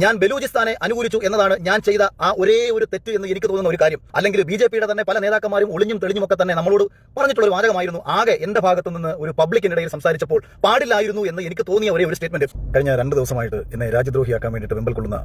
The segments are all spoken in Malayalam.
ഞാൻ ബലൂചിസ്ഥാനെ അനുകൂലിച്ചു എന്നതാണ് ഞാൻ ചെയ്ത ആ ഒരേ ഒരു തെറ്റ് എന്ന് എനിക്ക് തോന്നുന്ന ഒരു കാര്യം. അല്ലെങ്കിൽ ബി ജെ പിയുടെ തന്നെ പല നേതാക്കന്മാരും ഒളിഞ്ഞും തെളിഞ്ഞുമൊക്കെ തന്നെ നമ്മളോട് പറഞ്ഞിട്ടുള്ള ഒരു വാചകമായിരുന്നു. ആകെ എന്റെ ഭാഗത്തു നിന്ന് ഒരു പബ്ലിക്കിനിടയിൽ സംസാരിച്ചപ്പോൾ പാടില്ലായിരുന്നു എന്ന് എനിക്ക് തോന്നിയ ഒരേ ഒരു സ്റ്റേറ്റ്മെന്റ് കഴിഞ്ഞ രണ്ട് ദിവസമായിട്ട് എന്നെ രാജ്യദ്രോഹിയാക്കാൻ വേണ്ടിയിട്ട് വെമ്പൽ കൊള്ളുന്ന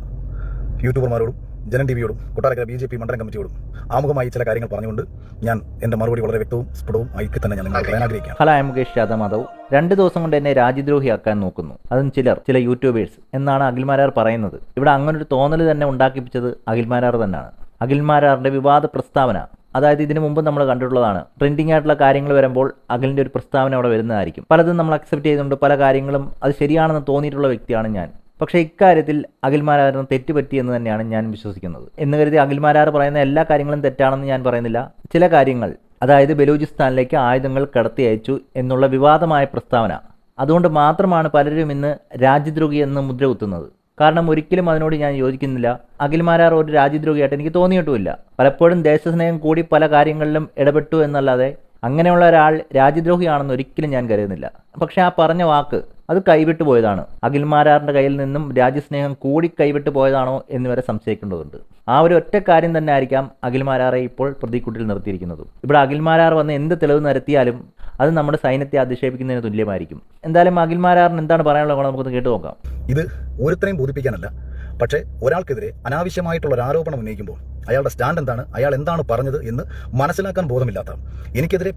യൂട്യൂബർമാരോടും ജനം ടി വിയോടും കൊട്ടാരക്കര ബി ജെ പി മണ്ഡലം കമ്മിറ്റിയോടും ആമുഖമായി ചില കാര്യങ്ങൾ പറഞ്ഞുകൊണ്ട് ഞാൻ എന്റെ മറുപടി വളരെ വ്യക്തവും സ്ഫുടവും ആയി തന്നെ ഞാൻ നിങ്ങൾക്ക് പറയാൻ ആഗ്രഹിക്കാം ഹലോ മുകേഷ് യാദവ് മാധവ്. രണ്ട് ദിവസം കൊണ്ട് എന്നെ രാജ്യദ്രോഹിയാക്കാൻ നോക്കുന്നു. അതും ചിലർ ചില യൂട്യൂബേഴ്സ് എന്നാണ് അഖിൽമാരാർ പറയുന്നത്. ഇവിടെ അങ്ങനൊരു തോന്നൽ തന്നെ ഉണ്ടാക്കിപ്പിച്ചത് അഖിൽമാരാർ തന്നെയാണ്. അഖിൽമാരാറിന്റെ വിവാദ പ്രസ്താവന അതായത് ഇതിനു മുമ്പ് നമ്മൾ കണ്ടിട്ടുള്ളതാണ്. ട്രെൻഡിങ് ആയിട്ടുള്ള കാര്യങ്ങൾ വരുമ്പോൾ അഖിലിന്റെ ഒരു പ്രസ്താവന അവിടെ വരുന്നതായിരിക്കും. പലതും നമ്മൾ അക്സെപ്റ്റ് ചെയ്തുകൊണ്ട് പല കാര്യങ്ങളും അത് ശരിയാണെന്ന് തോന്നിയിട്ടുള്ള വ്യക്തിയാണ് ഞാൻ. പക്ഷേ ഇക്കാര്യത്തിൽ അഖിൽമാരാറിന് തെറ്റുപറ്റി എന്ന് തന്നെയാണ് ഞാൻ വിശ്വസിക്കുന്നത്. എന്ന് കരുതി അഖിൽമാരാർ പറയുന്ന എല്ലാ കാര്യങ്ങളും തെറ്റാണെന്ന് ഞാൻ പറയുന്നില്ല. ചില കാര്യങ്ങൾ അതായത് ബലൂചിസ്ഥാനിലേക്ക് ആയുധങ്ങൾ കടത്തി അയച്ചു എന്നുള്ള വിവാദമായ പ്രസ്താവന അതുകൊണ്ട് മാത്രമാണ് പലരും ഇന്ന് രാജ്യദ്രോഹി എന്ന് മുദ്ര കുത്തുന്നത്. കാരണം ഒരിക്കലും അതിനോട് ഞാൻ യോജിക്കുന്നില്ല. അഖിൽമാരാർ ഒരു രാജ്യദ്രോഹിയായിട്ട് എനിക്ക് തോന്നിയിട്ടുമില്ല. പലപ്പോഴും ദേശസ്നേഹം കൂടി പല കാര്യങ്ങളിലും ഇടപെട്ടു എന്നല്ലാതെ അങ്ങനെയുള്ള ഒരാൾ രാജ്യദ്രോഹിയാണെന്ന് ഒരിക്കലും ഞാൻ കരുതുന്നില്ല. പക്ഷെ ആ പറഞ്ഞ വാക്ക് അത് കൈവിട്ടു പോയതാണ്. അഖിൽമാരാറിന്റെ കയ്യിൽ നിന്നും രാജ്യസ്നേഹം കൂടി കൈവിട്ടു പോയതാണോ എന്ന് വരെ സംശയിക്കേണ്ടതുണ്ട്. ആ ഒരു ഒറ്റ കാര്യം തന്നെ ആയിരിക്കാം അഖിൽമാരാറെ ഇപ്പോൾ പ്രതിക്കൂട്ടിൽ നിർത്തിയിരിക്കുന്നത്. ഇവിടെ അഖിൽമാരാർ വന്ന് എന്ത് തെളിവ് നിരത്തിയാലും അത് നമ്മുടെ സൈന്യത്തെ അധിക്ഷേപിക്കുന്നതിന് തുല്യമായിരിക്കും. എന്തായാലും അഖിൽമാരാറിന് എന്താണ് പറയാനുള്ളത് നമുക്ക് കേട്ടു നോക്കാം. ഇത് ഒരുത്തരെയും ബോധിപ്പിക്കാനല്ല. പക്ഷേ ഒരാൾക്കെതിരെ അനാവശ്യമായിട്ടുള്ള ഒരു ആരോപണം ഉന്നയിക്കുമ്പോൾ അയാളുടെ സ്റ്റാൻഡ് എന്താണ്? അയാൾ എന്താണ് പറഞ്ഞത് എന്ന് മനസ്സിലാക്കാൻ ബോധമില്ലാത്ത എനിക്കെതിരെ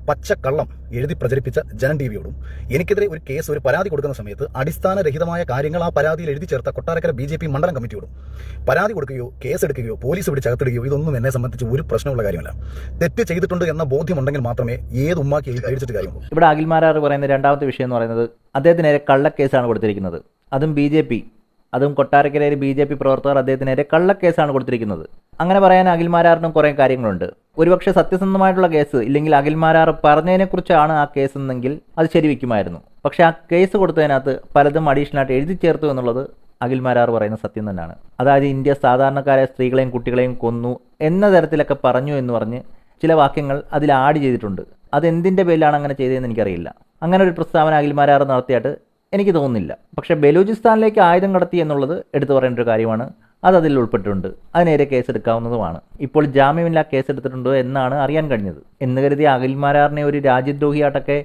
കള്ളം എഴുതി പ്രചരിപ്പിച്ച ജനം ടി വിയോടും എനിക്കെതിരെ ഒരു കേസ് ഒരു പരാതി കൊടുക്കുന്ന സമയത്ത് അടിസ്ഥാനരഹിതമായ കാര്യങ്ങൾ ആ പരാതിയിൽ എഴുതി ചേർത്ത കൊട്ടാരക്കര ബി ജെ പി മണ്ഡലം കമ്മിറ്റിയോടും പരാതി കൊടുക്കുകയോ കേസ് എടുക്കുകയോ പോലീസ് പിടിച്ച് അകത്തിടുകയോ ഇതൊന്നും എന്നെ സംബന്ധിച്ച് ഒരു പ്രശ്നമുള്ള കാര്യമല്ല. തെറ്റ് ചെയ്തിട്ടുണ്ട് എന്ന ബോധ്യമുണ്ടെങ്കിൽ മാത്രമേ ഏത് ഉമ്മാക്കി കഴിച്ചിട്ട് കാര്യമുള്ളൂ. ഇവിടെ അഖിൽമാരാർ പറയുന്ന രണ്ടാമത്തെ വിഷയം എന്ന് പറയുന്നത് അദ്ദേഹത്തിനെതിരെ കള്ളക്കേസാണ് കൊടുത്തിരിക്കുന്നത്. അതും ബി ജെ പി അതും കൊട്ടാരക്കരയിൽ ബി ജെ പി പ്രവർത്തകർ അദ്ദേഹത്തിനെതിരെ കള്ളക്കേസാണ് കൊടുത്തിരിക്കുന്നത്. അങ്ങനെ പറയാൻ അഖിൽമാരാറിനും കുറേ കാര്യങ്ങളുണ്ട്. ഒരുപക്ഷെ സത്യസന്ധമായിട്ടുള്ള കേസ് ഇല്ലെങ്കിൽ അഖിൽമാരാർ പറഞ്ഞതിനെക്കുറിച്ചാണ് ആ കേസ് എന്നെങ്കിൽ അത് ശരിവെക്കുമായിരുന്നു. പക്ഷേ ആ കേസ് കൊടുത്തതിനകത്ത് പലതും അഡീഷണലായിട്ട് എഴുതി ചേർത്തു എന്നുള്ളത് അഖിൽമാരാർ പറയുന്ന സത്യം തന്നെയാണ്. അതായത് ഇന്ത്യ സാധാരണക്കാരായ സ്ത്രീകളെയും കുട്ടികളെയും കൊന്നു എന്ന തരത്തിലൊക്കെ പറഞ്ഞു എന്ന് പറഞ്ഞ് ചില വാക്യങ്ങൾ അതിൽ ആഡ് ചെയ്തിട്ടുണ്ട്. അതെന്തിന്റെ പേരിലാണ് അങ്ങനെ ചെയ്തതെന്ന് എനിക്കറിയില്ല. അങ്ങനെ ഒരു പ്രസ്താവന അഖിൽമാരാർ നടത്തിയായിട്ട് എനിക്ക് തോന്നുന്നില്ല. പക്ഷേ ബലൂചിസ്ഥാനിലേക്ക് ആയുധം കടത്തി എന്നുള്ളത് എടുത്തു പറയേണ്ട ഒരു കാര്യമാണ്. അത് അതിൽ ഉൾപ്പെട്ടിട്ടുണ്ട്. അതിനേരെ കേസെടുക്കാവുന്നതുമാണ്. ഇപ്പോൾ ജാമ്യമില്ലാ കേസെടുത്തിട്ടുണ്ടോ എന്നാണ് അറിയാൻ കഴിഞ്ഞത്. എന്ന് കരുതി അഖിൽമാരാറിനെ ഒരു രാജ്യദ്രോഹിയായിട്ടൊക്കെ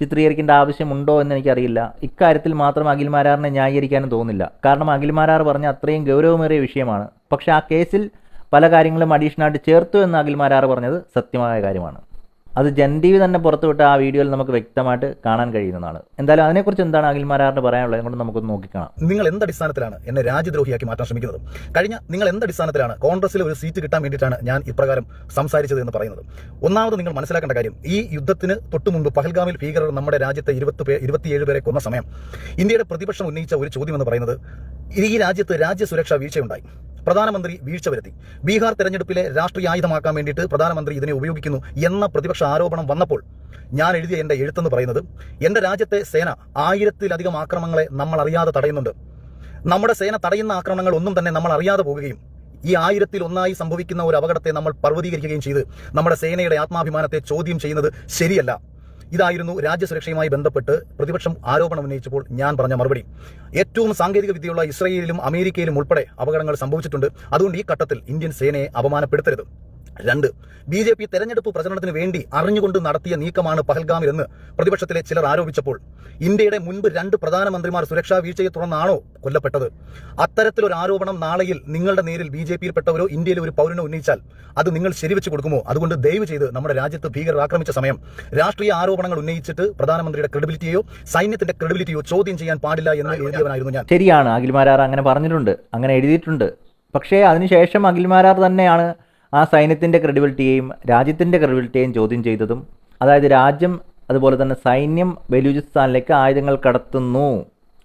ചിത്രീകരിക്കേണ്ട ആവശ്യമുണ്ടോ എന്ന് എനിക്കറിയില്ല. ഇക്കാര്യത്തിൽ മാത്രം അഖിൽമാരാറിനെ ന്യായീകരിക്കാനും തോന്നില്ല കാരണം അഖിൽമാരാർ പറഞ്ഞ അത്രയും ഗൗരവമേറിയ വിഷയമാണ്. പക്ഷേ ആ കേസിൽ പല കാര്യങ്ങളും അഡീഷണലായിട്ട് ചേർത്തു എന്ന് അഖിൽമാരാർ പറഞ്ഞത് സത്യമായ കാര്യമാണ്. അത് ജൻ ടി വി തന്നെ പുറത്തുവിട്ട ആ വീഡിയോയിൽ നമുക്ക് വ്യക്തമായിട്ട് കാണാൻ കഴിയുന്നതാണ്. എന്തായാലും അതിനെക്കുറിച്ച് എന്താണ് അഖിൽമാരാറിന് പറയാനുള്ളത്? അതുകൊണ്ട് നമുക്കൊന്ന് നോക്കിക്കാണാം. നിങ്ങൾ എന്ത് അടിസ്ഥാനത്തിലാണ് എന്നെ രാജ്യദ്രോഹിയാക്കി മാറ്റാൻ ശ്രമിക്കുന്നത്? കഴിഞ്ഞ നിങ്ങൾ എന്ത് അടിസ്ഥാനത്തിലാണ് കോൺഗ്രസിൽ ഒരു സീറ്റ് കിട്ടാൻ വേണ്ടിയിട്ടാണ് ഞാൻ ഇപ്രകാരം സംസാരിച്ചത് എന്ന് പറയുന്നത്? ഒന്നാമത് നിങ്ങൾ മനസ്സിലാക്കേണ്ട കാര്യം ഈ യുദ്ധത്തിന് തൊട്ടു മുമ്പ് പഹൽഗാമിൽ ഭീകരർ നമ്മുടെ രാജ്യത്തെ ഇരുപത്തി പേ ഇരുപത്തിയേഴ് പേരെ കൊന്ന സമയം ഇന്ത്യയുടെ പ്രതിപക്ഷം ഉന്നയിച്ച ഒരു ചോദ്യം എന്ന് പറയുന്നത് ഈ രാജ്യത്ത് രാജ്യസുരക്ഷാ വീഴ്ചയുണ്ടായി. പ്രധാനമന്ത്രി വീഴ്ച വരുത്തി. ബീഹാർ തെരഞ്ഞെടുപ്പിലെ രാഷ്ട്രീയ ആയുധമാക്കാൻ വേണ്ടിയിട്ട് പ്രധാനമന്ത്രി ഇതിനെ ഉപയോഗിക്കുന്നു എന്ന പ്രതിപക്ഷ ആരോപണം വന്നപ്പോൾ ഞാൻ എഴുതിയ എന്റെ എഴുത്തെന്ന് പറയുന്നത് എന്റെ രാജ്യത്തെ സേന ആയിരത്തിലധികം ആക്രമണങ്ങളെ നമ്മൾ അറിയാതെ തടയുന്നുണ്ട്. നമ്മുടെ സേന തടയുന്ന ആക്രമണങ്ങൾ ഒന്നും തന്നെ നമ്മൾ അറിയാതെ പോവുകയും ഈ ആയിരത്തിൽ ഒന്നായി സംഭവിക്കുന്ന ഒരു അപകടത്തെ നമ്മൾ പർവതീകരിക്കുകയും ചെയ്ത് നമ്മുടെ സേനയുടെ ആത്മാഭിമാനത്തെ ചോദ്യം ചെയ്യുന്നത് ശരിയല്ല. ഇതായിരുന്നു രാജ്യസുരക്ഷയുമായി ബന്ധപ്പെട്ട് പ്രതിപക്ഷം ആരോപണം ഉന്നയിച്ചപ്പോൾ ഞാൻ പറഞ്ഞ മറുപടി. ഏറ്റവും സാങ്കേതിക വിദ്യയുള്ള ഇസ്രയേലിലും അമേരിക്കയിലും ഉൾപ്പെടെ അപകടങ്ങൾ സംഭവിച്ചിട്ടുണ്ട്. അതുകൊണ്ട് ഈ ഘട്ടത്തിൽ ഇന്ത്യൻ സേനയെ അപമാനപ്പെടുത്തരുത്. രണ്ട് ബി ജെ പി തെരഞ്ഞെടുപ്പ് പ്രചരണത്തിന് വേണ്ടി അറിഞ്ഞുകൊണ്ട് നടത്തിയ നീക്കമാണ് പഹൽഗാമിൽ എന്ന് പ്രതിപക്ഷത്തിലെ ചിലർ ആരോപിച്ചപ്പോൾ. ഇന്ത്യയുടെ മുൻപ് രണ്ട് പ്രധാനമന്ത്രിമാർ സുരക്ഷാ വീഴ്ചയെ തുടർന്നാണോ കൊല്ലപ്പെട്ടത്? അത്തരത്തിലൊരു ആരോപണം നാളെയിൽ നിങ്ങളുടെ നേരിൽ ബി ജെ പിയിൽപ്പെട്ടവരോ ഇന്ത്യയിലെ ഒരു പൗരനോ ഉന്നയിച്ചാൽ അത് നിങ്ങൾ ശരിവെച്ച് കൊടുക്കുമോ? അതുകൊണ്ട് ദയവ് ചെയ്ത് നമ്മുടെ രാജ്യത്ത് ഭീകരർ ആക്രമിച്ച സമയം രാഷ്ട്രീയ ആരോപണങ്ങൾ ഉന്നയിച്ചിട്ട് പ്രധാനമന്ത്രിയുടെ ക്രെഡിബിലിറ്റിയോ സൈന്യത്തിന്റെ ക്രെഡിബിലിറ്റിയോ ചോദ്യം ചെയ്യാൻ പാടില്ല എന്ന് എഴുതിയവനായിരുന്നു ഞാൻ. ശരിയാണ്. അഖിൽമാരാർ അങ്ങനെ പറഞ്ഞിട്ടുണ്ട്. അങ്ങനെ എഴുതിയിട്ടുണ്ട്. പക്ഷേ അതിനുശേഷം അഖിൽമാരാർ തന്നെയാണ് ആ സൈന്യത്തിന്റെ ക്രെഡിബിലിറ്റിയെയും രാജ്യത്തിന്റെ ക്രെഡിബിലിറ്റിയെയും ചോദ്യം ചെയ്തതും അതായത് രാജ്യം അതുപോലെ തന്നെ സൈന്യം ബലൂചിസ്ഥാനിലേക്ക് ആയുധങ്ങൾ കടത്തുന്നു.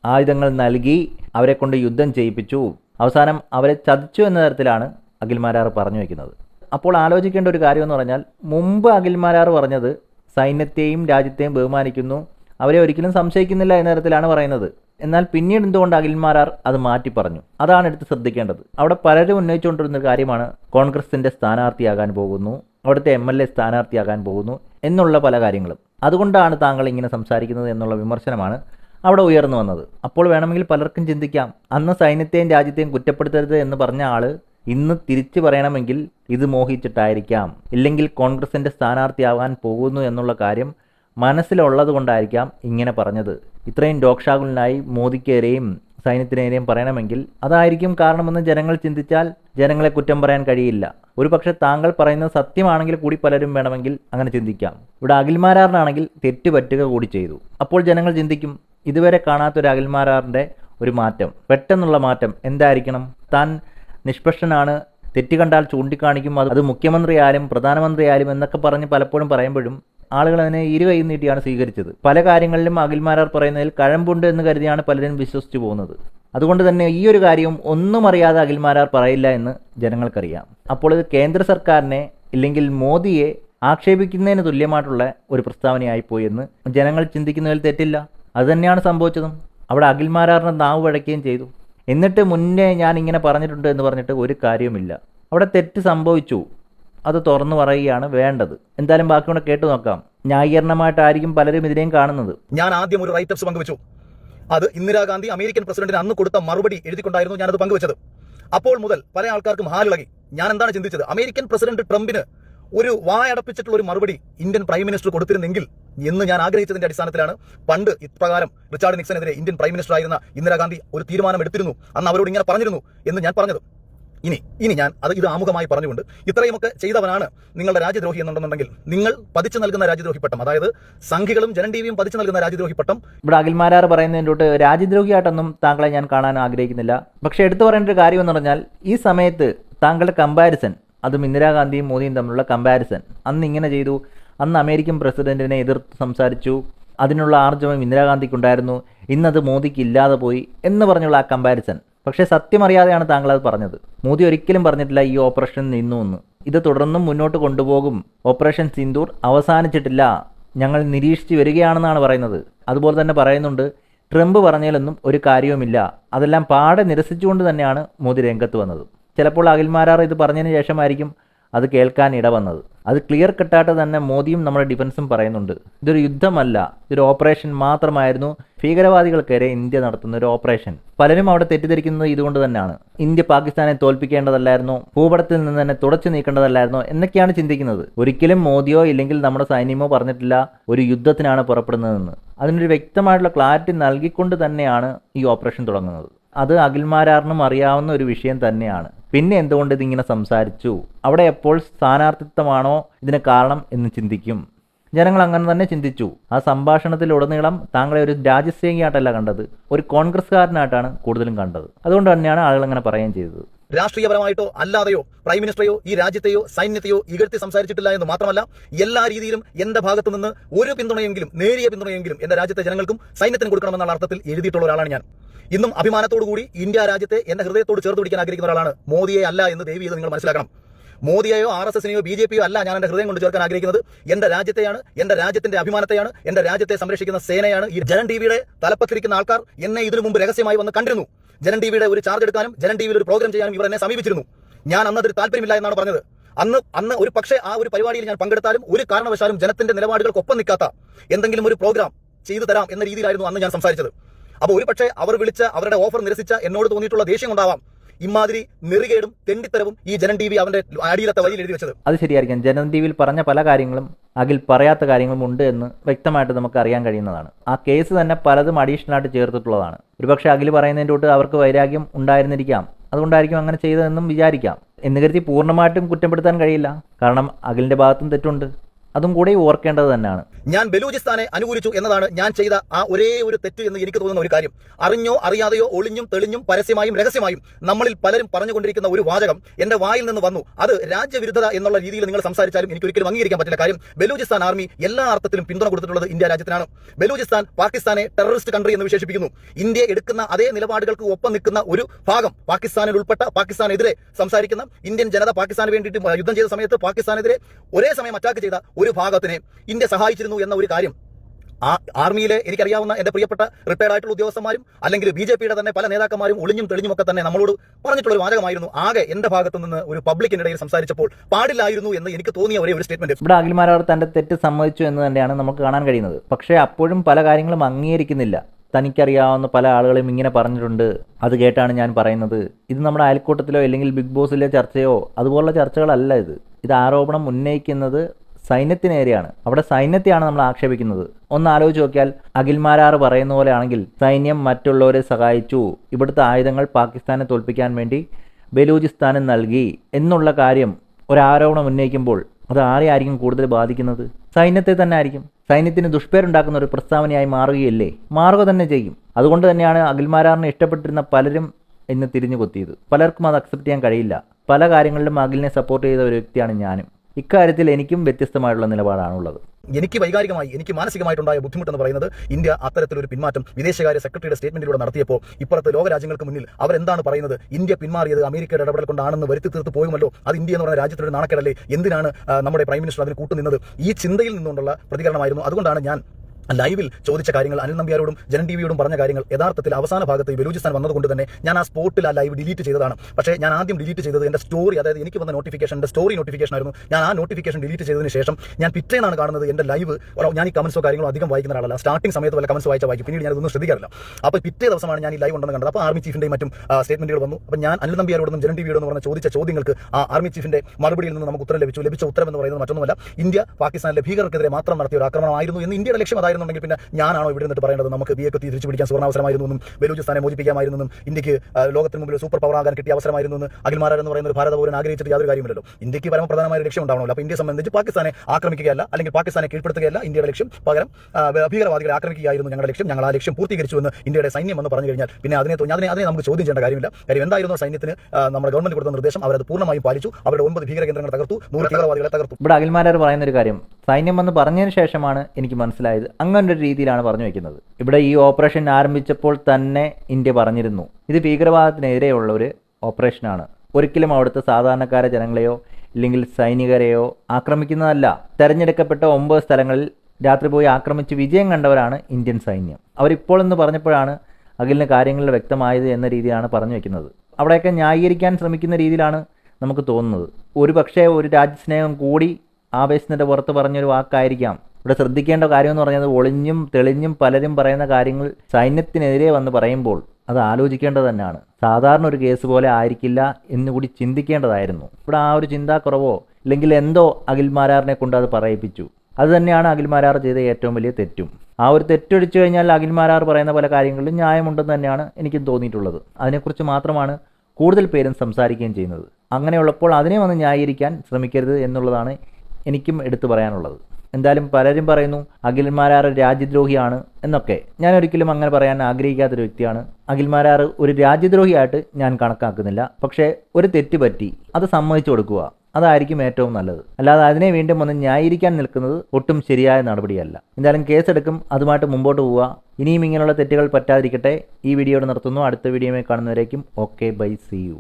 ആയുധങ്ങൾ നൽകി അവരെ കൊണ്ട് യുദ്ധം ചെയ്യിപ്പിച്ചു. അവസാനം അവരെ ചതിച്ചു എന്ന തരത്തിലാണ് അഖിൽമാരാർ പറഞ്ഞു വയ്ക്കുന്നത് അപ്പോൾ ആലോചിക്കേണ്ട ഒരു കാര്യമെന്ന് പറഞ്ഞാൽ മുമ്പ് അഖിൽമാരാർ പറഞ്ഞത് സൈന്യത്തെയും രാജ്യത്തെയും ബഹുമാനിക്കുന്നു. അവരെ ഒരിക്കലും സംശയിക്കുന്നില്ല എന്ന തരത്തിലാണ് പറയുന്നത്. എന്നാൽ പിന്നീട് എന്തുകൊണ്ട് അഖിൽമാരാർ അത് മാറ്റി പറഞ്ഞു? അതാണ് എടുത്ത് ശ്രദ്ധിക്കേണ്ടത്. അവിടെ പലരും ഉന്നയിച്ചുകൊണ്ടിരുന്ന കാര്യമാണ് കോൺഗ്രസിന്റെ സ്ഥാനാർത്ഥിയാകാൻ പോകുന്നു അവിടുത്തെ എം എൽ എ സ്ഥാനാർത്ഥിയാകാൻ പോകുന്നു എന്നുള്ള പല കാര്യങ്ങളും. അതുകൊണ്ടാണ് താങ്കൾ ഇങ്ങനെ സംസാരിക്കുന്നത് എന്നുള്ള വിമർശനമാണ് അവിടെ ഉയർന്നു വന്നത്. അപ്പോൾ വേണമെങ്കിൽ പലർക്കും ചിന്തിക്കാം അന്ന് സൈന്യത്തെയും രാജ്യത്തെയും കുറ്റപ്പെടുത്തരുത് എന്ന് പറഞ്ഞ ആൾ ഇന്ന് തിരിച്ചു പറയണമെങ്കിൽ ഇത് മോഹിച്ചിട്ടായിരിക്കാം. ഇല്ലെങ്കിൽ കോൺഗ്രസിന്റെ സ്ഥാനാർത്ഥിയാവാൻ പോകുന്നു എന്നുള്ള കാര്യം മനസ്സിലുള്ളത് കൊണ്ടായിരിക്കാം ഇങ്ങനെ പറഞ്ഞത്. ഇത്രയും രോക്ഷാകുലനായി മോദിക്കേരെയും സൈന്യത്തിനേരെയും പറയണമെങ്കിൽ അതായിരിക്കും കാരണമെന്ന് ജനങ്ങൾ ചിന്തിച്ചാൽ ജനങ്ങളെ കുറ്റം പറയാൻ കഴിയില്ല. ഒരു പക്ഷേ താങ്കൾ പറയുന്നത് സത്യമാണെങ്കിൽ കൂടി പലരും വേണമെങ്കിൽ അങ്ങനെ ചിന്തിക്കാം. ഇവിടെ അഖിൽമാരാറിനാണെങ്കിൽ തെറ്റുപറ്റുക കൂടി ചെയ്തു. അപ്പോൾ ജനങ്ങൾ ചിന്തിക്കും ഇതുവരെ കാണാത്ത ഒരു അഖിൽമാരാറിന്റെ ഒരു മാറ്റം പെട്ടെന്നുള്ള മാറ്റം എന്തായിരിക്കണം? താൻ നിഷ്പക്ഷനാണ് തെറ്റ് കണ്ടാൽ ചൂണ്ടിക്കാണിക്കും അത് അത് മുഖ്യമന്ത്രിയായാലും പ്രധാനമന്ത്രിയായാലും എന്നൊക്കെ പറഞ്ഞ് പലപ്പോഴും പറയുമ്പോഴും ആളുകൾ അതിനെ ഇരുകൈ നീട്ടിയാണ് സ്വീകരിച്ചത്. പല കാര്യങ്ങളിലും അഖിൽമാരാർ പറയുന്നതിൽ കഴമ്പുണ്ട് എന്ന് കരുതിയാണ് പലരും വിശ്വസിച്ചു പോകുന്നത്. അതുകൊണ്ട് തന്നെ ഈ ഒരു കാര്യവും ഒന്നും അറിയാതെ അഖിൽമാരാർ പറയില്ല എന്ന് ജനങ്ങൾക്കറിയാം. അപ്പോൾ ഇത് കേന്ദ്ര സർക്കാരിനെ ഇല്ലെങ്കിൽ മോദിയെ ആക്ഷേപിക്കുന്നതിന് തുല്യമായിട്ടുള്ള ഒരു പ്രസ്താവനയായിപ്പോയി എന്ന് ജനങ്ങൾ ചിന്തിക്കുന്നതിൽ തെറ്റില്ല. അതുതന്നെയാണ് സംഭവിച്ചതും. അവിടെ അഖിൽമാരാറിനെ നാവ് വഴക്കുകയും ചെയ്തു. എന്നിട്ട് മുന്നേ ഞാൻ ഇങ്ങനെ പറഞ്ഞിട്ടുണ്ട് എന്ന് പറഞ്ഞിട്ട് ഒരു കാര്യവുമില്ല. അവിടെ തെറ്റ് സംഭവിച്ചു. അത് തുറന്നു പറയുകയാണ് വേണ്ടത്. എന്തായാലും ബാക്കി കൂടെ കേട്ടു നോക്കാം. ന്യായീകരണമായിട്ടായിരിക്കും പലരും ഇതിനെയും കാണുന്നത്. ഞാൻ ആദ്യം ഒരു റൈറ്റപ്സ് പങ്കുവച്ചു. അത് ഇന്ദിരാഗാന്ധി അമേരിക്കൻ പ്രസിഡന്റിന് അന്ന് കൊടുത്ത മറുപടി എഴുതിക്കൊണ്ടായിരുന്നു ഞാനത് പങ്കുവച്ചത്. അപ്പോൾ മുതൽ പല ആൾക്കാർക്കും ഹാലിളകി. ഞാൻ എന്താണ് ചിന്തിച്ചത്? അമേരിക്കൻ പ്രസിഡന്റ് ട്രംപിന് ഒരു വായടപ്പിച്ചിട്ടുള്ള ഒരു മറുപടി ഇന്ത്യൻ പ്രൈം മിനിസ്റ്റർ കൊടുത്തിരുന്നെങ്കിൽ എന്ന് ഞാൻ ആഗ്രഹിച്ചതിന്റെ അടിസ്ഥാനത്തിലാണ് പണ്ട് ഇപ്രകാരം റിച്ചാർഡ് നിക്സനെതിരെ ഇന്ത്യൻ പ്രൈം മിനിസ്റ്റർ ആയിരുന്ന ഇന്ദിരാഗാന്ധി ഒരു തീരുമാനം എടുത്തിരുന്നു. അന്ന് അവരോട് ഇങ്ങനെ പറഞ്ഞിരുന്നു എന്ന് ഞാൻ പറഞ്ഞത്. ഇനി ഇനി ഞാൻ അത് ഇത് ആമുഖമായി പറഞ്ഞുകൊണ്ട് ഇത്രയുമൊക്കെ ചെയ്തവനാണ് നിങ്ങളുടെ രാജ്യദ്രോഹി എന്നുണ്ടെന്നുണ്ടെങ്കിൽ നിങ്ങൾ പതിച്ചു നൽകുന്ന രാജ്യദ്രോഹി പട്ടം. അതായത് സംഘികളും ജനൻ ടിവിയും പതിച്ചു നൽകുന്ന രാജ്യദ്രോഹി പട്ടം. ഇവിടെ അഖിൽമാരാർ പറയുന്നതിന്റെ രാജ്യദ്രോഹിയായിട്ടൊന്നും താങ്കളെ ഞാൻ കാണാൻ ആഗ്രഹിക്കുന്നില്ല. പക്ഷേ എടുത്തു പറയേണ്ട ഒരു കാര്യം എന്ന് പറഞ്ഞാൽ ഈ സമയത്ത് താങ്കളുടെ കമ്പാരിസൺ അതും ഇന്ദിരാഗാന്ധിയും മോദിയും തമ്മിലുള്ള കമ്പാരിസൺ അന്ന് ഇങ്ങനെ ചെയ്തു അന്ന് അമേരിക്കൻ പ്രസിഡന്റിനെ എതിർത്ത് സംസാരിച്ചു അതിനുള്ള ആർജവം ഇന്ദിരാഗാന്ധിക്കുണ്ടായിരുന്നു ഇന്നത് മോദിക്ക് ഇല്ലാതെ പോയി എന്ന് പറഞ്ഞുള്ള ആ കമ്പാരിസൺ. പക്ഷേ സത്യമറിയാതെയാണ് താങ്കൾ അത് പറഞ്ഞത്. മോദി ഒരിക്കലും പറഞ്ഞിട്ടില്ല ഈ ഓപ്പറേഷൻ നിന്നു എന്ന്. ഇത് തുടർന്നും മുന്നോട്ട് കൊണ്ടുപോകും. ഓപ്പറേഷൻ സിന്ദൂർ അവസാനിച്ചിട്ടില്ല. ഞങ്ങൾ നിരീക്ഷിച്ച് വരികയാണെന്നാണ് പറയുന്നത്. അതുപോലെ തന്നെ പറയുന്നുണ്ട് ട്രംപ് പറഞ്ഞതിലൊന്നും ഒരു കാര്യവുമില്ല. അതെല്ലാം പാടെ നിരസിച്ചുകൊണ്ട് തന്നെയാണ് മോദി രംഗത്ത് വന്നത്. ചിലപ്പോൾ അഖിൽമാരാർ ഇത് പറഞ്ഞതിന് ശേഷമായിരിക്കും അത് കേൾക്കാൻ ഇടവന്നത് അത് ക്ലിയർ കട്ടായിട്ട് തന്നെ മോദിയും നമ്മുടെ ഡിഫൻസും പറയുന്നുണ്ട്. ഇതൊരു യുദ്ധമല്ല ഇതൊരു ഓപ്പറേഷൻ മാത്രമായിരുന്നു. ഭീകരവാദികൾക്കെതിരെ ഇന്ത്യ നടത്തുന്ന ഒരു ഓപ്പറേഷൻ പലരും അവിടെ തെറ്റിദ്ധരിക്കുന്നത് ഇതുകൊണ്ട് തന്നെയാണ്. ഇന്ത്യ പാകിസ്ഥാനെ തോൽപ്പിക്കേണ്ടതല്ലായിരുന്നു ഭൂപടത്തിൽ നിന്ന് തന്നെ തുടച്ചു നീക്കേണ്ടതല്ലായിരുന്നോ എന്നൊക്കെയാണ് ചിന്തിക്കുന്നത്. ഒരിക്കലും മോദിയോ ഇല്ലെങ്കിൽ നമ്മുടെ സൈന്യമോ പറഞ്ഞിട്ടില്ല ഒരു യുദ്ധത്തിനാണ് പുറപ്പെടുന്നതെന്ന്. അതിനൊരു വ്യക്തമായിട്ടുള്ള ക്ലാരിറ്റി നൽകിക്കൊണ്ട് തന്നെയാണ് ഈ ഓപ്പറേഷൻ തുടങ്ങുന്നത്. അത് അഖിൽമാരാറിനും അറിയാവുന്ന ഒരു വിഷയം തന്നെയാണ്. പിന്നെ എന്തുകൊണ്ട് ഇതിങ്ങനെ സംസാരിച്ചു? അവിടെ എപ്പോൾ സ്ഥാനാർത്ഥിത്വമാണോ ഇതിന് കാരണം എന്ന് ചിന്തിക്കും. ജനങ്ങൾ അങ്ങനെ തന്നെ ചിന്തിച്ചു. ആ സംഭാഷണത്തിലുടനീളം താങ്കളെ ഒരു രാജ്യസ്നേഹിയായിട്ടല്ല കണ്ടത്. ഒരു കോൺഗ്രസ്സുകാരനായിട്ടാണ് കൂടുതലും കണ്ടത്. അതുകൊണ്ട് തന്നെയാണ് ആളുകൾ അങ്ങനെ പറയുകയും ചെയ്തത്. രാഷ്ട്രീയപരമായിട്ടോ അല്ലാതെയോ പ്രൈം മിനിസ്റ്ററെയോ ഈ രാജ്യത്തെയോ സൈന്യത്തെയോ ഇകഴ്ത്തി സംസാരിച്ചിട്ടില്ല എന്ന് മാത്രമല്ല എല്ലാ രീതിയിലും എന്റെ ഭാഗത്തു നിന്ന് ഒരു പിന്തുണയെങ്കിലും നേരിയ പിന്തുണയെങ്കിലും എന്റെ രാജ്യത്തെ ജനങ്ങൾക്കും സൈന്യത്തിന് കൊടുക്കണമെന്നുള്ള അർത്ഥത്തിൽ എഴുതിയിട്ടുള്ള ഒരാളാണ് ഞാൻ. ഇന്നും അഭിമാനത്തോടു കൂടി ഇന്ത്യ രാജ്യത്തെ എന്റെ ഹൃദയത്തോട് ചേർത്ത് പിടിക്കാൻ ആഗ്രഹിക്കുന്ന ഒരാളാണ് മോദിയെ അല്ല എന്ന് ദേവി ഇത് നിങ്ങൾ മനസ്സിലാക്കണം. മോദിയെയോ ആർ എസ് എസിനെയോ ബി ജെ പിയോ അല്ല ഞാൻ എന്റെ ഹൃദയം കൊണ്ട് ചേർക്കാൻ ആഗ്രഹിക്കുന്നത് എന്റെ രാജ്യത്തെയാണ് എന്റെ രാജ്യത്തിന്റെ അഭിമാനത്തെയാണ് എന്റെ രാജ്യത്തെ സംരക്ഷിക്കുന്ന സേനയാണ് ഈ ജനൻ ടിവിയുടെ തലപ്പത്തിരിക്കുന്ന ആൾക്കാർ എന്നെ ഇതിനു മുമ്പ് രഹസ്യമായി വന്ന് കണ്ടിരുന്നു. ജനൻ ടിവിയുടെ ഒരു ചാർജ് എടുക്കാനും ജനൻ ടിവിയിൽ ഒരു പ്രോഗ്രാം ചെയ്യാനും ഇവർ എന്നെ സമീപിച്ചിരുന്നു. ഞാൻ അന്ന് അതൊരു താല്പര്യമില്ല എന്നാണ് പറഞ്ഞത്. അന്ന് അന്ന് ഒരു പക്ഷേ ആ ഒരു പരിപാടിയിൽ ഞാൻ പങ്കെടുത്താലും ഒരു കാരണവശാലും ജനത്തിന്റെ നിലപാടുകൾക്കൊപ്പം നിൽക്കാത്ത എന്തെങ്കിലും ഒരു പ്രോഗ്രാം ചെയ്തു തരാം എന്ന രീതിയിലായിരുന്നു അന്ന് ഞാൻ സംസാരിച്ചത്. അപ്പോൾ ഒരു പക്ഷേ അവർ വിളിച്ച അവരുടെ ഓഫർ നിരസിച്ച എന്നോട് തോന്നിയിട്ടുള്ള ദേഷ്യം ഉണ്ടാവാം ഇമാതിരി നെറുകേടും തെണ്ടിത്തരവും ഈ ജനൻ ടി വി അവന്റെ അടിയിലത്തെ വഴിയിൽ എഴുതി വെച്ചത്. അത് ശരിയായിരിക്കും. ജനൻ ടി വിയിൽ പറഞ്ഞ പല കാര്യങ്ങളും അഖിൽ പറയാത്ത കാര്യങ്ങളും ഉണ്ട് എന്ന് വ്യക്തമായിട്ട് നമുക്ക് അറിയാൻ കഴിയുന്നതാണ്. ആ കേസ് തന്നെ പലതും അഡീഷണൽ ആയിട്ട് ചേർത്തിട്ടുള്ളതാണ്. ഒരുപക്ഷെ അഖിൽ പറയുന്നതിന്റെ തൊട്ട് അവർക്ക് വൈരാഗ്യം ഉണ്ടായിരുന്നിരിക്കാം. അതുകൊണ്ടായിരിക്കും അങ്ങനെ ചെയ്തതെന്നും വിചാരിക്കാം. എന്ന് കരുതി പൂർണമായിട്ടും കുറ്റപ്പെടുത്താൻ കഴിയില്ല. കാരണം അഖിലിന്റെ ഭാഗത്തും തെറ്റുണ്ട്. അതും കൂടി ഓർക്കേണ്ടത് തന്നെയാണ്. ഞാൻ ബലൂചിസ്ഥാനെ അനുകൂലിച്ചു എന്നതാണ് ഞാൻ ചെയ്ത ആ ഒരേ ഒരു തെറ്റ് എന്ന് എനിക്ക് തോന്നുന്ന ഒരു കാര്യം. അറിഞ്ഞോ അറിയാതെയോ ഒളിഞ്ഞും തെളിഞ്ഞും പരസ്യമായും രഹസ്യമായും നമ്മളിൽ പലരും പറഞ്ഞുകൊണ്ടിരിക്കുന്ന ഒരു വാചകം എന്റെ വായിൽ നിന്ന് വന്നു. അത് രാജ്യവിരുദ്ധത എന്നുള്ള രീതിയിൽ നിങ്ങൾ സംസാരിച്ചാലും എനിക്ക് ഒരിക്കലും അംഗീകരിക്കാൻ പറ്റില്ല. കാര്യം ബലൂചിസ്ഥാൻ ആർമി എല്ലാ അർത്ഥത്തിലും പിന്തുണ കൊടുത്തിട്ടുള്ളത് ഇന്ത്യ രാജ്യത്തിനാണ്. ബലൂചിസ്ഥാൻ പാകിസ്ഥാനെ ടെററിസ്റ്റ് കൺട്രി എന്ന് വിശേഷിപ്പിക്കുന്നു. ഇന്ത്യ എടുക്കുന്ന അതേ നിലപാടുകൾക്ക് ഒപ്പം നിൽക്കുന്ന ഒരു ഭാഗം പാകിസ്ഥാനിൽ ഉൾപ്പെട്ട പാകിസ്ഥാനെതിരെ സംസാരിക്കുന്ന ഇന്ത്യൻ ജനത പാകിസ്ഥാന് വേണ്ടിയിട്ട് യുദ്ധം ചെയ്ത സമയത്ത് പാകിസ്ഥാനെതിരെ ഒരേ സമയം അറ്റാക്ക് ചെയ്ത ഒരു ഭാഗത്തിനെ ഇന്ത്യ സഹായിച്ചിരുന്നു എന്ന ഒരു കാര്യം ആ ആർമിയിലെ എനിക്കറിയാവുന്ന എന്റെ പ്രിയപ്പെട്ട റിട്ടയർഡ് ആയിട്ടുള്ള ഉദ്യോഗസ്ഥന്മാരും അല്ലെങ്കിൽ ബി ജെ പിയുടെ തന്നെ പല നേതാക്കന്മാരും ഒളിഞ്ഞും തെളിഞ്ഞും ഒക്കെ തന്നെ നമ്മളോട് പറഞ്ഞിട്ടുള്ള ഒരു വാചകമായിരുന്നു. ആകെ എന്റെ ഭാഗത്തു നിന്ന് ഒരു പബ്ലിക്കിനിടയിൽ സംസാരിച്ചപ്പോൾ പാടില്ലായിരുന്നു എന്ന് എനിക്ക് തോന്നിയ ഒരേ ഒരു സ്റ്റേറ്റ്മെന്റ് ഇവിടെ അഖിൽമാരാർ തന്റെ തെറ്റ് സമ്മതിച്ചു എന്ന് തന്നെയാണ് നമുക്ക് കാണാൻ കഴിയുന്നത്. പക്ഷേ അപ്പോഴും പല കാര്യങ്ങളും അംഗീകരിക്കുന്നില്ല. തനിക്കറിയാവുന്ന പല ആളുകളും ഇങ്ങനെ പറഞ്ഞിട്ടുണ്ട്. അത് കേട്ടാണ് ഞാൻ പറയുന്നത്. ഇത് നമ്മുടെ അയൽക്കൂട്ടത്തിലോ അല്ലെങ്കിൽ ബിഗ് ബോസിലെ ചർച്ചയോ അതുപോലുള്ള ചർച്ചകളല്ല ഇത്. ഇത് ആരോപണം ഉന്നയിക്കുന്നത് സൈന്യത്തിനേരെയാണ് അവിടെ സൈന്യത്തെയാണ് നമ്മൾ ആക്ഷേപിക്കുന്നത്. ഒന്ന് ആലോചിച്ച് നോക്കിയാൽ അഖിൽമാരാർ പറയുന്ന പോലെയാണെങ്കിൽ സൈന്യം മറ്റുള്ളവരെ സഹായിച്ചു. ഇവിടുത്തെ ആയുധങ്ങൾ പാകിസ്ഥാനെ തോൽപ്പിക്കാൻ വേണ്ടി ബലൂചിസ്ഥാന് നൽകി എന്നുള്ള കാര്യം ഒരാരോപണം ഉന്നയിക്കുമ്പോൾ അത് ആരെ ആയിരിക്കും കൂടുതൽ ബാധിക്കുന്നത്? സൈന്യത്തെ തന്നെ ആയിരിക്കും. സൈന്യത്തിന് ദുഷ്പേരുണ്ടാക്കുന്ന ഒരു പ്രസ്താവനയായി മാറുകയല്ലേ? മാറുക തന്നെ ചെയ്യും. അതുകൊണ്ട് തന്നെയാണ് അഖിൽമാരാറിനെ ഇഷ്ടപ്പെട്ടിരുന്ന പലരും ഇന്ന് തിരിഞ്ഞു കൊത്തിയത് പലർക്കും അത് അക്സെപ്റ്റ് ചെയ്യാൻ കഴിയില്ല. പല കാര്യങ്ങളിലും അഖിലിനെ സപ്പോർട്ട് ചെയ്ത ഒരു വ്യക്തിയാണ് ഞാനും. ഇക്കാര്യത്തിൽ എനിക്കും വ്യത്യസ്തമായിട്ടുള്ള നിലപാടാണുള്ളത്. എനിക്ക് വൈകാരികമായി എനിക്ക് മാനസികമായിട്ടുണ്ടായ ബുദ്ധിമുട്ടെന്ന് പറയുന്നത് ഇന്ത്യ അത്തരത്തിലൊരു പിന്മാറ്റം വിദേശകാര്യ സെക്രട്ടറിയുടെ സ്റ്റേറ്റ്മെന്റിലൂടെ നടത്തിയപ്പോൾ ഇപ്പുറത്ത് ലോകരാജ്യങ്ങൾക്ക് മുന്നിൽ അവരെന്താണ് പറയുന്നത്? ഇന്ത്യ പിന്മാറിയത് അമേരിക്കയുടെ ഇടപെടൽ കൊണ്ടാണെന്ന് വരുത്തി തീർത്ത് പോകുമല്ലോ? അത് ഇന്ത്യ എന്ന് പറയുന്ന രാജ്യത്തിനൊരു നാണക്കേടല്ലേ? എന്തിനാണ് നമ്മുടെ പ്രൈം മിനിസ്റ്റർ അതിന് കൂട്ടുനിന്നത്? ഈ ചിന്തയിൽ നിന്നുകൊണ്ടുള്ള പ്രതികരണമായിരുന്നു. അതുകൊണ്ടാണ് ഞാൻ ലൈവിൽ ചോദിച്ച കാര്യങ്ങൾ അനിൽ നമ്പ്യാരോടും ജനൻ ടി വിയോടും പറഞ്ഞ കാര്യങ്ങൾ യഥാർത്ഥത്തിൽ അവസാന ഭാഗത്ത് ബലൂചിസ്ഥാൻ വന്നതുകൊണ്ട് തന്നെ ഞാൻ ആ സ്പോട്ടിൽ ആ ലൈവ് ഡിലീറ്റ് ചെയ്തതാണ്. പക്ഷേ ഞാൻ ആദ്യം ഡിലീറ്റ് ചെയ്തത് എന്റെ സ്റ്റോറി അതായത് എനിക്ക് വന്ന നോട്ടിഫിക്കേഷൻ എന്റെ സ്റ്റോറി നോട്ടിഫിക്കേഷൻ ആയിരുന്നു. ഞാൻ ആ നോട്ടിഫിക്കേഷൻ ഡിലീറ്റ് ചെയ്തതിന് ശേഷം ഞാൻ പിറ്റേന്നാണ് കാണുന്നത് എന്റെ ലൈവ് ഞാൻ ഈ കമൻസോ കാര്യങ്ങളോ അധികം വായിക്കുന്ന ആളല്ല സ്റ്റാർട്ടിംഗ് സമയത്ത് വല്ല കമൻസ് വായിച്ച വായിക്കും. പിന്നീട് ഞാൻ ഇതൊന്നും ശ്രദ്ധിക്കാറില്ല. അപ്പോൾ പിറ്റേ ദിവസമാണ് ഞാൻ ഈ ലൈവ് ഉണ്ടെന്ന് കണ്ടത്. അപ്പോൾ ആർമി ചീഫിന്റെയും മറ്റും സ്റ്റേറ്റ്മെന്റുകൾ വന്നു. അപ്പോൾ ഞാൻ അനിൽ നമ്പ്യാരോടും ജനൻ ടി വിയോടും പറഞ്ഞ ചോദിച്ച ചോദ്യങ്ങൾക്ക് ആ ആർമി ചീഫിന്റെ മറുപടിയിൽ നിന്ന് നമുക്ക് ഉത്തരം ലഭിച്ചു. ലഭിച്ച ഉത്തരം എന്ന് പറയുന്നത് മറ്റൊന്നുമല്ല. ഇന്ത്യ പാകിസ്ഥാനിലെ ഭീകരർക്കെതിരെ മാത്രം നടത്തിയ ഒരു ആക്രമണമായിരുന്നു എന്ന് ഇന്ത്യയുടെ ലക്ഷ്യം അതായിരുന്നുണ്ടെങ്കിൽ പിന്നെ ഞാനാണോ ഇവിടെ നിന്നിട്ട് പറയേണ്ടത്? നമുക്ക് ബി എ കത്തി തിരിച്ചു പിടിക്കാൻ സുവർണാവസരമായിരുന്നു എന്നും ബലൂചിസ്ഥാനെ മോചിപ്പിക്കാമായിരുന്നു എന്നും ഇന്ത്യയ്ക്ക് ലോകത്തിന് മുമ്പിൽ സൂപ്പർ പവർ ആകാൻ കിട്ടിയ അവസരമായിരുന്നു എന്ന് അഖിൽമാരാർ എന്ന് പറയുന്ന ഒരു ഭാരത പൗരൻ ആഗ്രഹിച്ചിട്ട് യാതൊരു കാര്യമില്ലല്ലോ ഇന്ത്യയ്ക്ക് പരമപ്രധാനമായ ഒരു ലക്ഷ്യം ഉണ്ടാവണമല്ലോ. അപ്പോൾ ഇന്ത്യയെ സംബന്ധിച്ച് പാകിസ്ഥാനെ ആക്രമിക്കുകയല്ല അല്ലെങ്കിൽ പാകിസ്ഥാനെ കീഴ്പ്പെടുത്തുകയല്ല ഇന്ത്യയുടെ ലക്ഷ്യം. പകരം ഭീകരവാദികളെ ആക്രമിക്കുകയായിരുന്നു ഞങ്ങളുടെ ലക്ഷ്യം. ഞങ്ങൾ ആ ലക്ഷ്യം പൂർത്തീകരിച്ചു എന്ന് ഇന്ത്യയുടെ സൈന്യം എന്ന് പറഞ്ഞു കഴിഞ്ഞാൽ പിന്നെ അതിനെ തോന്നി അതിനെ അതിനെ നമുക്ക് ചോദ്യം ചെയ്യേണ്ട കാര്യമില്ല. കാര്യം എന്തായിരുന്നു സൈന്യത്തിന് നമ്മുടെ ഗവൺമെന്റ് കൊടുത്ത നിർദ്ദേശം? അവരത് പൂർണമായും പാലിച്ചു. അവരുടെ ഒമ്പത് ഭീകര കേന്ദ്രങ്ങൾ തകർത്തു. നൂറ് തീവ്രവാദികളെ തകർത്തു. ഇവിടെ അഖിൽമാരാർ പറയുന്ന ഒരു കാര്യം സൈന്യം എന്ന് പറഞ്ഞതിന് ശേഷമാണ് എനിക്ക് മനസ്സിലായത്. അങ്ങനെ ഒരു രീതിയിലാണ് പറഞ്ഞു വെക്കുന്നത്. ഇവിടെ ഈ ഓപ്പറേഷൻ ആരംഭിച്ചപ്പോൾ തന്നെ ഇന്ത്യ പറഞ്ഞിരുന്നു. ഇത് ഭീകരവാദത്തിനെതിരെയുള്ള ഒരു ഓപ്പറേഷനാണ്. ഒരിക്കലും അവിടുത്തെ സാധാരണക്കാരെ ജനങ്ങളെയോ ഇല്ലെങ്കിൽ സൈനികരെയോ ആക്രമിക്കുന്നതല്ല. തെരഞ്ഞെടുക്കപ്പെട്ട ഒമ്പത് സ്ഥലങ്ങളിൽ രാത്രി പോയി ആക്രമിച്ച് വിജയം കണ്ടവരാണ് ഇന്ത്യൻ സൈന്യം. അവരിപ്പോൾ എന്ന് പറഞ്ഞപ്പോഴാണ് അഖിലിന് കാര്യങ്ങളിൽ വ്യക്തമായത് എന്ന രീതിയിലാണ് പറഞ്ഞു വെക്കുന്നത്. അവിടെയൊക്കെ ന്യായീകരിക്കാൻ ശ്രമിക്കുന്ന രീതിയിലാണ് നമുക്ക് തോന്നുന്നത്. ഒരു പക്ഷേ ഒരു രാജ്യസ്നേഹം കൂടി ആവേശത്തിന്റെ പുറത്ത് പറഞ്ഞൊരു വാക്കായിരിക്കാം. ഇവിടെ ശ്രദ്ധിക്കേണ്ട കാര്യം എന്ന് പറഞ്ഞത് ഒളിഞ്ഞും തെളിഞ്ഞും പലരും പറയുന്ന കാര്യങ്ങൾ സൈന്യത്തിനെതിരെ വന്ന് പറയുമ്പോൾ അത് ആലോചിക്കേണ്ടത് തന്നെയാണ്. സാധാരണ ഒരു കേസ് പോലെ ആയിരിക്കില്ല എന്നുകൂടി ചിന്തിക്കേണ്ടതായിരുന്നു. ഇവിടെ ആ ഒരു ചിന്താക്കുറവോ അല്ലെങ്കിൽ എന്തോ അഖിൽമാരാറിനെ കൊണ്ട് അത് പറയിപ്പിച്ചു. അത് തന്നെയാണ് അഖിൽമാരാർ ചെയ്ത ഏറ്റവും വലിയ തെറ്റും. ആ ഒരു തെറ്റൊഴിച്ചു കഴിഞ്ഞാൽ അഖിൽമാരാർ പറയുന്ന പല കാര്യങ്ങളിലും ന്യായമുണ്ടെന്ന് തന്നെയാണ് എനിക്കും തോന്നിയിട്ടുള്ളത്. അതിനെക്കുറിച്ച് മാത്രമാണ് കൂടുതൽ പേരും സംസാരിക്കുകയും ചെയ്യുന്നത്. അങ്ങനെയുള്ളപ്പോൾ അതിനെ വന്ന് ന്യായീകരിക്കാൻ ശ്രമിക്കരുത് എന്നുള്ളതാണ് എനിക്കും എടുത്തു പറയാനുള്ളത്. എന്തായാലും പലരും പറയുന്നു അഖിൽമാരാർ രാജ്യദ്രോഹിയാണ് എന്നൊക്കെ. ഞാൻ ഒരിക്കലും അങ്ങനെ പറയാൻ ആഗ്രഹിക്കാത്തൊരു വ്യക്തിയാണ്. അഖിൽമാരാർ ഒരു രാജ്യദ്രോഹിയായിട്ട് ഞാൻ കണക്കാക്കുന്നില്ല. പക്ഷേ ഒരു തെറ്റ് പറ്റി. അത് സമ്മതിച്ചു കൊടുക്കുക. അതായിരിക്കും ഏറ്റവും നല്ലത്. അല്ലാതെ അതിനെ വീണ്ടും ഒന്ന് ന്യായീകരിക്കാൻ നിൽക്കുന്നത് ഒട്ടും ശരിയായ നടപടിയല്ല. എന്തായാലും കേസെടുക്കും. അതുമായിട്ട് മുമ്പോട്ട് പോവുക. ഇനിയും ഇങ്ങനെയുള്ള തെറ്റുകൾ പറ്റാതിരിക്കട്ടെ. ഈ വീഡിയോയുടെ നിർത്തുന്നു. അടുത്ത വീഡിയോയിൽ കാണുന്നവരേക്കും ഓക്കെ ബൈ സി യു.